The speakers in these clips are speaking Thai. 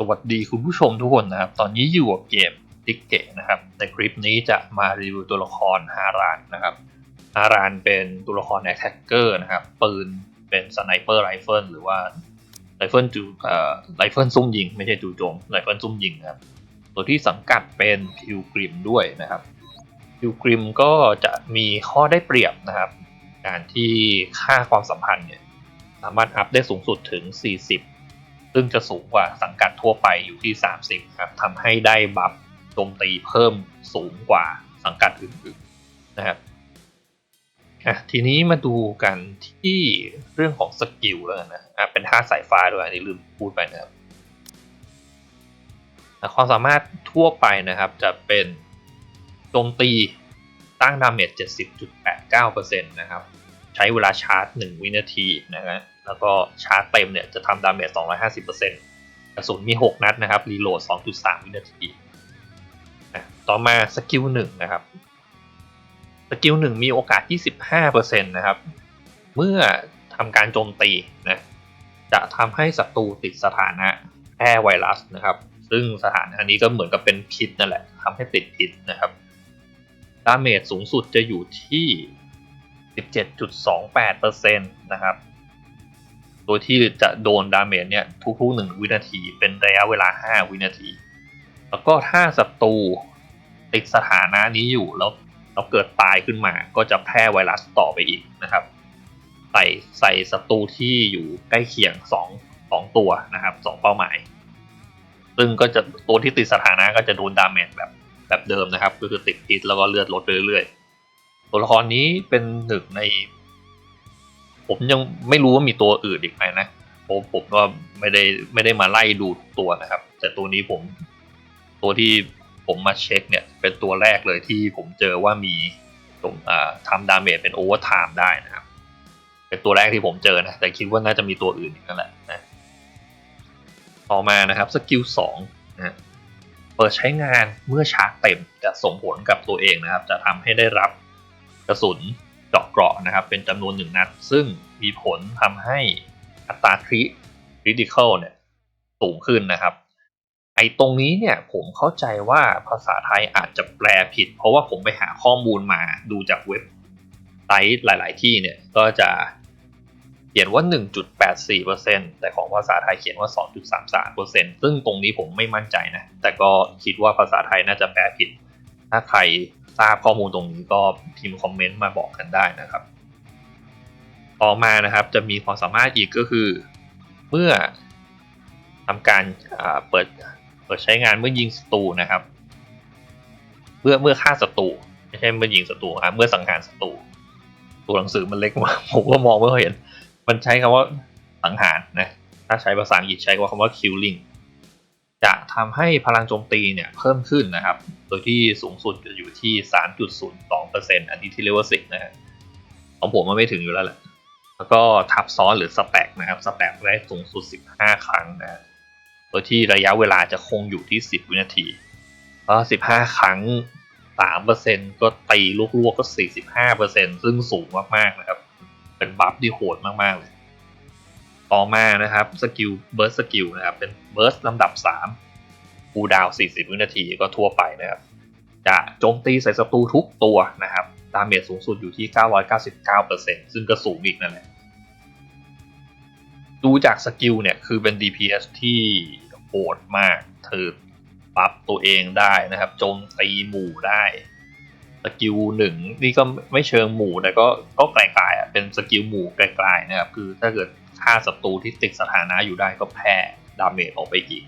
สวัสดีคุณผู้ชมทุกคนนะครับ ตอนนี้อยู่กับเกมติ๊กเกะนะครับ ในคลิปนี้จะมารีวิวตัวละครฮารานนะครับฮารานเป็นตัวละครแอคแท็กเกอร์นะครับ ปืนเป็นสไนเปอร์ไรเฟิลหรือว่าไรเฟิลจูเอ่อไรเฟิลซุ่มยิง ไม่ใช่จู่โจมไรเฟิลซุ่มยิงนะครับ ตัวที่สังกัดเป็นพิวกริมด้วยนะครับพิวกริมก็จะมีข้อได้เปรียบนะครับ การที่ค่าความสัมพันธ์เนี่ยสามารถอัพได้สูงสุดถึง 40 ซึ่งจะสูงกว่าสังกัดทั่วไปอยู่ที่ 30ครับทำให้ได้บัฟโจมตีเพิ่มสูงกว่าสังกัดอื่นๆนะครับอะทีนี้มาดูกันที่เรื่องของสกิลแล้วกันนะอะเป็นท่าสายฟ้าด้วยอันนี้ลืมพูดไปนะครับความสามารถทั่วไปนะครับจะเป็นโจมตีตั้งดาเมจ70.89%นะครับ ใช้เวลาชาร์จ 1 วินาทีนะฮะ แล้วก็ชาร์จเต็มเนี่ยจะทำดาเมจ 250%กระสุนมี 6 นัดนะครับ รีโหลด 2.3 วินาทีต่อมาสกิล1นะครับ สกิล1มีโอกาส 25%นะครับ เมื่อทำการโจมตีนะจะทำให้ศัตรูติดสถานะแพร่ไวรัสนะครับ ซึ่งสถานะนี้ก็เหมือนกับเป็นพิษนั่นแหละทำให้ติดพิษนะครับดาเมจสูงสุดจะอยู่ที่ 17.28%นะครับ โดยที่จะโดนดาเมจเนี่ยทุกๆ1วินาที เป็นระยะเวลา 5 วินาที แล้วก็ถ้าศัตรูติดสถานะนี้อยู่แล้วเราเกิดตายขึ้นมา ก็จะแพร่ไวรัสต่อไปอีกนะครับ ใส่ใส่ศัตรูที่อยู่ใกล้เคียง2 2ตัวนะครับ2เป้าหมาย ซึ่งก็จะตัวที่ติดสถานะก็จะโดนดาเมจแบบแบบเดิมนะครับ ก็คือติดพิษแล้วก็เลือดลดเรื่อยๆตัวละครนี้เป็นหนึ่งใน ผมยังไม่รู้ว่ามีตัวอื่นอีกไหมนะผมผมก็ไม่ได้ไม่ได้มาไล่ดูตัวนะครับ แต่ตัวนี้ผม ตัวที่ผมมาเช็คเนี่ย เป็นตัวแรกเลยที่ผมเจอว่ามีตรงอ่าทำดาเมจเป็นโอเวอร์ไทม์ได้นะครับ เป็นตัวแรกที่ผมเจอนะ แต่คิดว่าน่าจะมีตัวอื่นอีกนั่นแหละนะต่อมานะครับสกิลสองนะเปิดใช้งานเมื่อชาร์จเต็มจะส่งผลกับตัวเองนะครับ จะทำให้ได้รับกระสุนเจาะเกราะนะครับ เป็นจำนวนหนึ่งนัด ซึ่ง มีผลทำให้อัตราคริคริติคอลเนี่ยสูงขึ้นนะครับ ไอ้ตรงนี้เนี่ยผมเข้าใจว่าภาษาไทยอาจจะแปลผิด เพราะว่าผมไปหาข้อมูลมาดูจากเว็บไซต์หลาย ๆ ที่เนี่ยก็จะเขียนว่า 1.84%แต่ของภาษาไทยเขียนว่า 2.33%ซึ่งตรงนี้ผมไม่มั่นใจนะ แต่ก็คิดว่าภาษาไทยน่าจะแปลผิด ถ้าใครทราบข้อมูลตรงนี้ก็พิมพ์คอมเมนต์มาบอกกันได้นะครับ ต่อมานะครับจะมีความสามารถอีกก็คือ เมื่อทำการเปิดเปิดใช้งานเมื่อยิงศัตรูนะครับ เมื่อเมื่อฆ่าศัตรูไม่ใช่เมื่อยิงศัตรูครับเมื่อสังหารศัตรูตัวหนังสือมันเล็กมากผมก็มองไม่ค่อยเห็น มันใช้คำว่าสังหารนะถ้าใช้ภาษาอังกฤษใช้คำว่า killing จะทำให้พลังโจมตีเนี่ยเพิ่มขึ้นนะครับ โดยที่สูงสุดจะอยู่ที่ 3.02%อันนี้ที่เรียกว่าสินะฮะของผมมันไม่ถึงอยู่แล้วแหละ แล้วก็ทับซ้อนหรือสแต็กนะครับสแต็กได้สูงสุด 15 ครั้งนะโดยที่ระยะเวลาจะคงอยู่ที่ 10 วินาทีก็15 ครั้ง 3%ก็ตีลูกๆก็ 45%ซึ่งสูงมากๆนะครับ เป็นบัฟที่โหดมากๆเลย ต่อมานะครับสกิลเบิร์สสกิลนะครับ เป็นเบิร์สลำดับ 3 คูดาว 40 วินาทีก็ทั่วไปนะครับ จะโจมตีใส่ศัตรูทุกตัวนะครับาเมจสูงสุดอยู่ที่ 999%ซึ่งก็สูงอีกนั่นแหละ ดูจากสกิลเนี่ย คือเป็น DPS ที่โหดมาก เธอปรับตัวเองได้นะครับ โจมตีหมู่ได้ สกิลหนึ่งนี่ก็ไม่เชิงหมู่แต่ก็ก็ไกลๆอะ เป็นสกิลหมู่ไกลๆนะครับ คือถ้าเกิดฆ่าศัตรูที่ติดสถานะอยู่ได้ก็แพ้ดาเมจออกไปอีก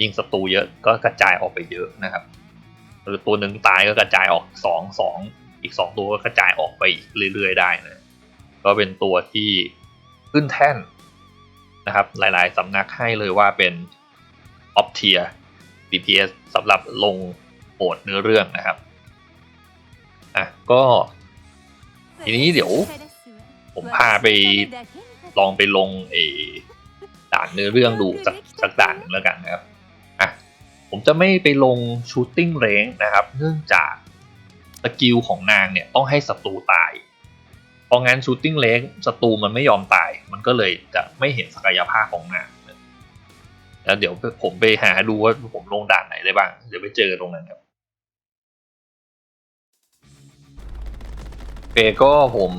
ยิงศัตรูเยอะก็กระจายออกไปเยอะนะครับหรือตัวหนึ่งตายก็กระจายออกสองสอง อีกสองตัวก็กระจายออกไปเรื่อยๆได้นะ ก็เป็นตัวที่ขึ้นแท่นนะครับ หลายๆสำนักให้เลยว่าเป็นออฟเทีย DPS สำหรับลงโหดเนื้อเรื่องนะครับ อะ ก็ ทีนี้เดี๋ยว ผมพาไปลองไปลงเอด่านเนื้อเรื่องดูสักสักด่านนึงแล้วกันนะครับ อะ ผมจะไม่ไปลงชูตติ้งเรนนะครับ เนื่องจาก สกิลของนางเนี่ยต้องให้ศัตรูตาย เพราะงั้นชูตติ้งเรนศัตรูมันไม่ยอมตาย มันก็เลยจะไม่เห็นศักยภาพของนางแล้วเดี๋ยวผมไปหาดูว่าผมลงด่านไหนได้บ้าง เดี๋ยวไปเจอตรงนั้นครับโอก็ผม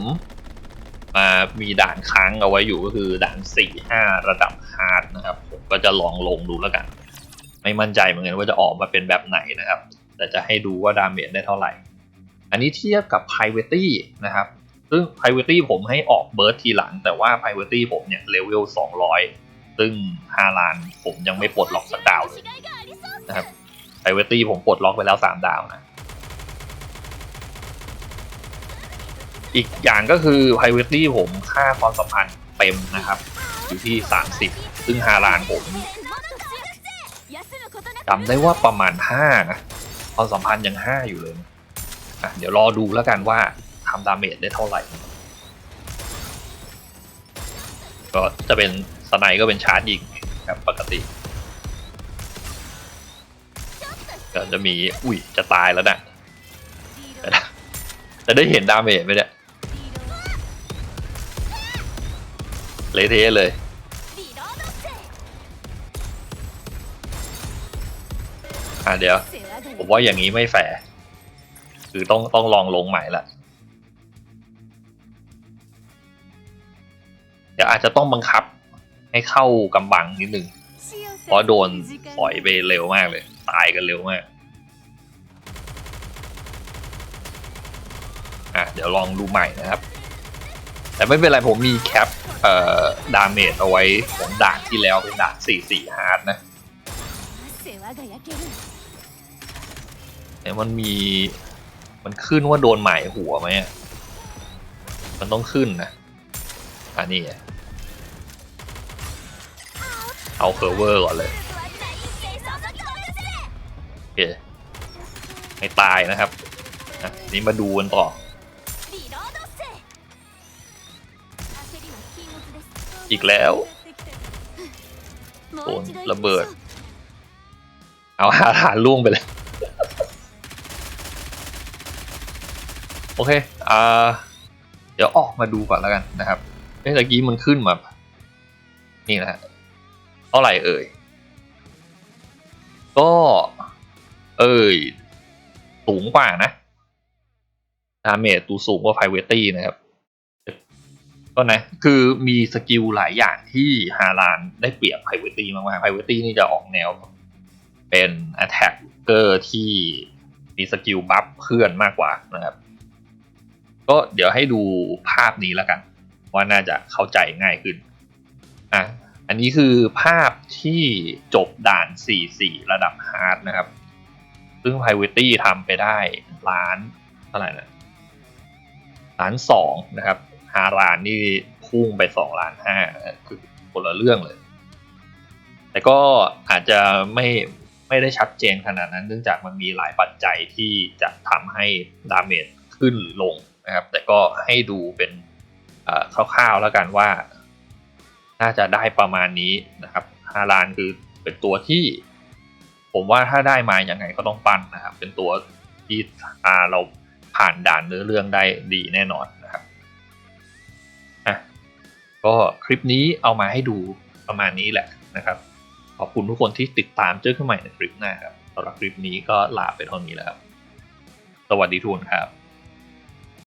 มามีด่านค้างเอาไว้อยู่ก็คือด่านสี่ห้าระดับฮาร์ดนะครับ ผมก็จะลองลงดูแล้วกัน ไม่มั่นใจเหมือนกันว่าจะออกมาเป็นแบบไหนนะครับ แต่จะให้ดูว่าดาเมจได้เท่าไหร่ อันนี้เทียบกับ p r i v a t y นะครับ ซึ่ง p r i v a t y ผมให้ออกเบิร์ดทีหลัง แต่ว่า p r i v a t y ผมเนี่ยเลเวล200 ซึ่ง5ล้านผมยังไม่ปลดล็อกสักดาวเลยนะครับ p r i v a t y ผมปลดล็อกไปแล้ว 3 ดาวนะอีกอย่างก็คือ p r i v a t y ผมค่าความสัมพันธ์เต็มนะครับ อยู่ที่ 30 ซึ่ง5ล้านผมจำได้ว่าประมาณ5นะความสัมพันธ์ยัง 5 อยู่เลยนะ อะเดี๋ยวรอดูแล้วกันว่าทำดาเมจได้เท่าไหร่ ก็จะเป็นสไนก็เป็นชาร์จยิงครับปกติก็จะมีอุ้ยจะตายแล้วนะจะได้จะได้เห็นดาเมจไหมเนี่ยเละเทะเลยอะเดี๋ยว ผมว่าอย่างนี้ไม่แฟร์ คือต้องต้องลองลงใหม่ละเดี๋ยวอาจจะต้องบังคับให้เข้ากำบังนิดนึงเพราะโดนปล่อยไปเร็วมากเลย ตายกันเร็วมากอะเดี๋ยวลองดูใหม่นะครับ แต่ไม่เป็นไรผมมีแคปเอ่อดาเมจเอาไว้ของด่านที่แล้วเป็นด่าน44ฮาร์ดนะแต่มันมี มันขึ้นว่าโดนหมายหัวไหมมันต้องขึ้นนะอันนี้เอาเคอร์เวอร์ก่อนเลยโอเคไม่ตายนะครับนี่มาดูกันต่ออีกแล้วโดนระเบิด เอาหาฐานล่วงไปเลย โอเคอ่าเดี๋ยวออกมาดูก่อนแล้วกันนะครับเมื่อกี้มันขึ้นมา นี่นะฮะเท่าไหร่เอ่ย ก็ เอ่ย สูงกว่านะดาเมจตูสูงกว่าไพเวตี้นะครับ ก็นะ คือมีสกิลหลายอย่างที่ฮาลานได้เปรียบไพเวตี้มากๆไพเวตี้นี่จะออกแนว เป็น attacker ที่มีสกิลบัฟเพื่อนมากกว่านะครับ ก็เดี๋ยวให้ดูภาพนี้แล้วกัน ว่าน่าจะเข้าใจง่ายขึ้นอะอันนี้คือภาพที่จบด่าน 4-4 ระดับฮาร์ดนะครับ ซึ่ง p r i v a t y ทำไปได้ล้านเท่าไหร่นะล้านสองนะครับฮาร้านนี่พุ่งไปสองล้านห้าคือคนละเรื่องเลย แต่ก็อาจจะไม่ไม่ได้ชัดเจนขนาดนั้น เนื่องจากมันมีหลายปัจจัยที่จะทำให้ดาเมจขึ้นหรือลง นะครับ แต่ก็ให้ดูเป็นคร่าวๆแล้วกันว่า น่าจะได้ประมาณนี้นะครับฮาลานคือเป็นตัวที่ผมว่าถ้าได้มาอย่างไงก็ต้องปั้นนะครับ เป็นตัวที่เราผ่านด่านเนื้อเรื่องได้ดีแน่นอนนะครับอะก็คลิปนี้เอามาให้ดูประมาณนี้แหละนะครับ ขอบคุณทุกคนที่ติดตามเจอกันใหม่ในคลิปหน้าครับสำหรับคลิปนี้ก็ลาไปเท่านี้แล้วครับ สวัสดีทุกคนครับ